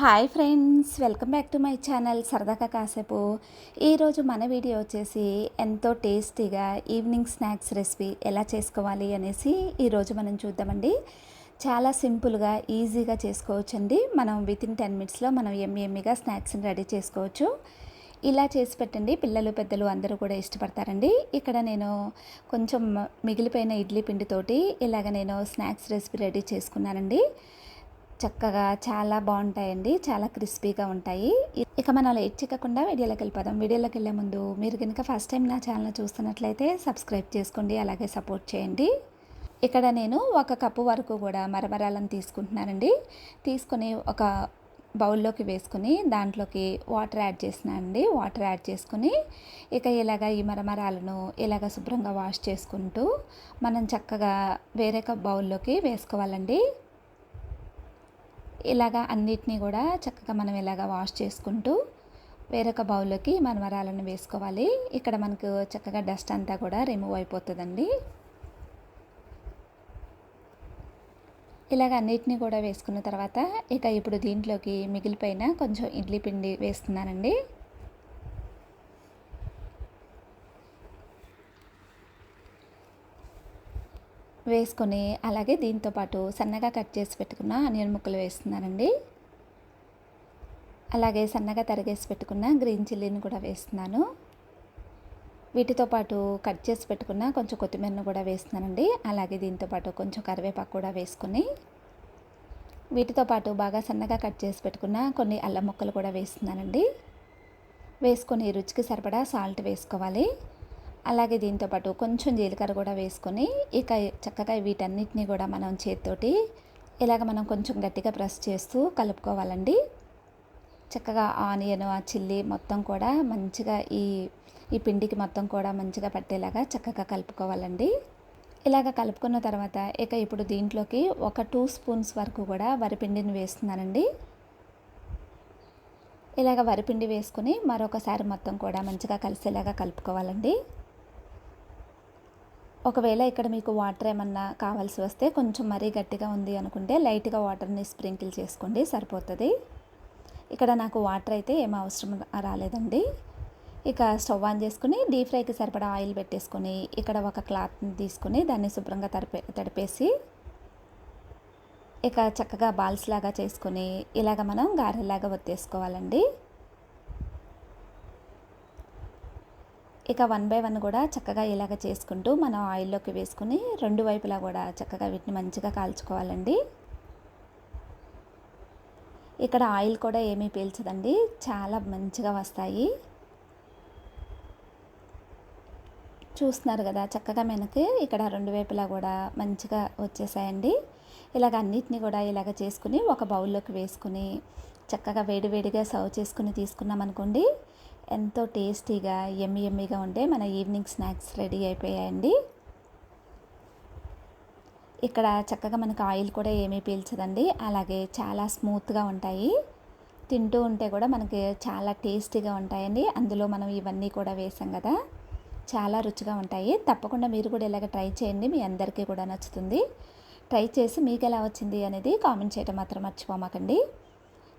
Hi friends welcome back to my channel సరదాగా కాసేపు. ఈరోజు మన వీడియో వచ్చేసి ఎంతో టేస్టీగా ఈవినింగ్ స్నాక్స్ రెసిపీ ఎలా చేసుకోవాలి అనేసి ఈరోజు మనం చూద్దామండి. చాలా సింపుల్గా ఈజీగా చేసుకోవచ్చండి. మనం విత్ ఇన్ టెన్ మినిట్స్లో మనం ఎమ్మి ఎమ్మిగా స్నాక్స్ని రెడీ చేసుకోవచ్చు. ఇలా చేసి పెట్టండి. పిల్లలు పెద్దలు అందరూ కూడా ఇష్టపడతారండి. ఇక్కడ నేను కొంచెం మిగిలిపోయిన ఇడ్లీ పిండితోటి ఇలాగ నేను స్నాక్స్ రెసిపీ రెడీ చేసుకున్నానండి. చక్కగా చాలా బాగుంటాయండి. చాలా క్రిస్పీగా ఉంటాయి. ఇక మనం లేట్ చిక్కకుండా వీడియోలోకి వెళ్ళిపోదాం. వీడియోలోకి వెళ్ళే ముందు మీరు కనుక ఫస్ట్ టైం నా ఛానల్ చూస్తున్నట్లయితే సబ్స్క్రైబ్ చేసుకోండి. అలాగే సపోర్ట్ చేయండి. ఇక్కడ నేను ఒక కప్పు వరకు కూడా మరమరాలను తీసుకుంటున్నానండి. తీసుకొని ఒక బౌల్లోకి వేసుకుని దాంట్లోకి వాటర్ యాడ్ చేసినానండి వాటర్ యాడ్ చేసుకుని ఇక ఇలాగ ఈ మరమరాలను ఇలాగ శుభ్రంగా వాష్ చేసుకుంటూ మనం చక్కగా వేరే కప్ బౌల్లోకి వేసుకోవాలండి. ఇలాగా అన్నిటినీ కూడా చక్కగా మనం ఇలాగా వాష్ చేసుకుంటూ వేరొక బౌల్లోకి మనమరాలను వేసుకోవాలి. ఇక్కడ మనకు చక్కగా డస్ట్ అంతా కూడా రిమూవ్ అయిపోతుందండి. ఇలాగ అన్నిటినీ కూడా వేసుకున్న తర్వాత ఇక ఇప్పుడు దీంట్లోకి మిగిలిపోయిన కొంచెం ఇడ్లీ పిండి వేస్తున్నానండి. వేసుకొని అలాగే దీంతోపాటు సన్నగా కట్ చేసి పెట్టుకున్న ఆనియన్ ముక్కలు వేస్తున్నానండి. అలాగే సన్నగా తరిగేసి పెట్టుకున్న గ్రీన్ చిల్లీని కూడా వేస్తున్నాను. వీటితో పాటు కట్ చేసి పెట్టుకున్న కొంచెం కొత్తిమీరను కూడా వేస్తున్నానండి. అలాగే దీంతో పాటు కొంచెం కరివేపాకు కూడా వేసుకొని వీటితో పాటు బాగా సన్నగా కట్ చేసి పెట్టుకున్న కొన్ని అల్లం ముక్కలు కూడా వేస్తున్నానండి. వేసుకొని రుచికి సరిపడా సాల్ట్ వేసుకోవాలి. అలాగే దీంతోపాటు కొంచెం జీలకర్ర కూడా వేసుకొని ఇక చక్కగా వీటన్నిటిని కూడా మనం చేతితోటి ఇలాగ మనం కొంచెం గట్టిగా ప్రెస్ చేస్తూ కలుపుకోవాలండి. చక్కగా ఆనియన్ ఆ చిల్లీ మొత్తం కూడా మంచిగా ఈ ఈ పిండికి మొత్తం కూడా మంచిగా పట్టేలాగా చక్కగా కలుపుకోవాలండి. ఇలాగ కలుపుకున్న తర్వాత ఇక ఇప్పుడు దీంట్లోకి ఒక టూ స్పూన్స్ వరకు కూడా వరిపిండిని వేస్తున్నానండి. ఇలాగ వరిపిండి వేసుకుని మరొకసారి మొత్తం కూడా మంచిగా కలిసేలాగా కలుపుకోవాలండి. ఒకవేళ ఇక్కడ మీకు వాటర్ ఏమన్నా కావాల్సి వస్తే కొంచెం మరీ గట్టిగా ఉంది అనుకుంటే లైట్గా వాటర్ని స్ప్రింకిల్ చేసుకోండి సరిపోతుంది. ఇక్కడ నాకు వాటర్ అయితే ఏం అవసరం రాలేదండి. ఇక స్టవ్ ఆన్ చేసుకుని డీప్ ఫ్రైకి సరిపడా ఆయిల్ పెట్టేసుకొని ఇక్కడ ఒక క్లాత్ని తీసుకుని దాన్ని శుభ్రంగా తడిపే తడిపేసి ఇక చక్కగా బాల్స్ లాగా చేసుకొని ఇలాగ మనం గారెలాగా ఒత్తేసుకోవాలండి. ఇక వన్ బై వన్ కూడా చక్కగా ఇలాగ చేసుకుంటూ మనం ఆయిల్లోకి వేసుకుని రెండు వైపులా కూడా చక్కగా వీటిని మంచిగా కాల్చుకోవాలండి. ఇక్కడ ఆయిల్ కూడా ఏమీ పీల్చదండి. చాలా మంచిగా వస్తాయి. చూస్తున్నారు కదా చక్కగా మనకి ఇక్కడ రెండు వైపులా కూడా మంచిగా వచ్చేసాయండి. ఇలాగ అన్నిటిని కూడా ఇలాగ చేసుకుని ఒక బౌల్లోకి వేసుకుని చక్కగా వేడివేడిగా సర్వ్ చేసుకుని తీసుకున్నాం అనుకోండి ఎంతో టేస్టీగా ఎమ్మి ఎమ్మిగా ఉండే మన ఈవినింగ్ స్నాక్స్ రెడీ అయిపోయాయండి. ఇక్కడ చక్కగా మనకు ఆయిల్ కూడా ఏమీ పీల్చదండి. అలాగే చాలా స్మూత్గా ఉంటాయి. తింటూ ఉంటే కూడా మనకి చాలా టేస్టీగా ఉంటాయండి. అందులో మనం ఇవన్నీ కూడా వేసాం కదా. చాలా రుచిగా ఉంటాయి. తప్పకుండా మీరు కూడా ఇలాగ ట్రై చేయండి. మీ అందరికీ కూడా నచ్చుతుంది. ట్రై చేసి మీకు ఎలా వచ్చింది అనేది కామెంట్ చేయడం మాత్రం మర్చిపోమాకండి.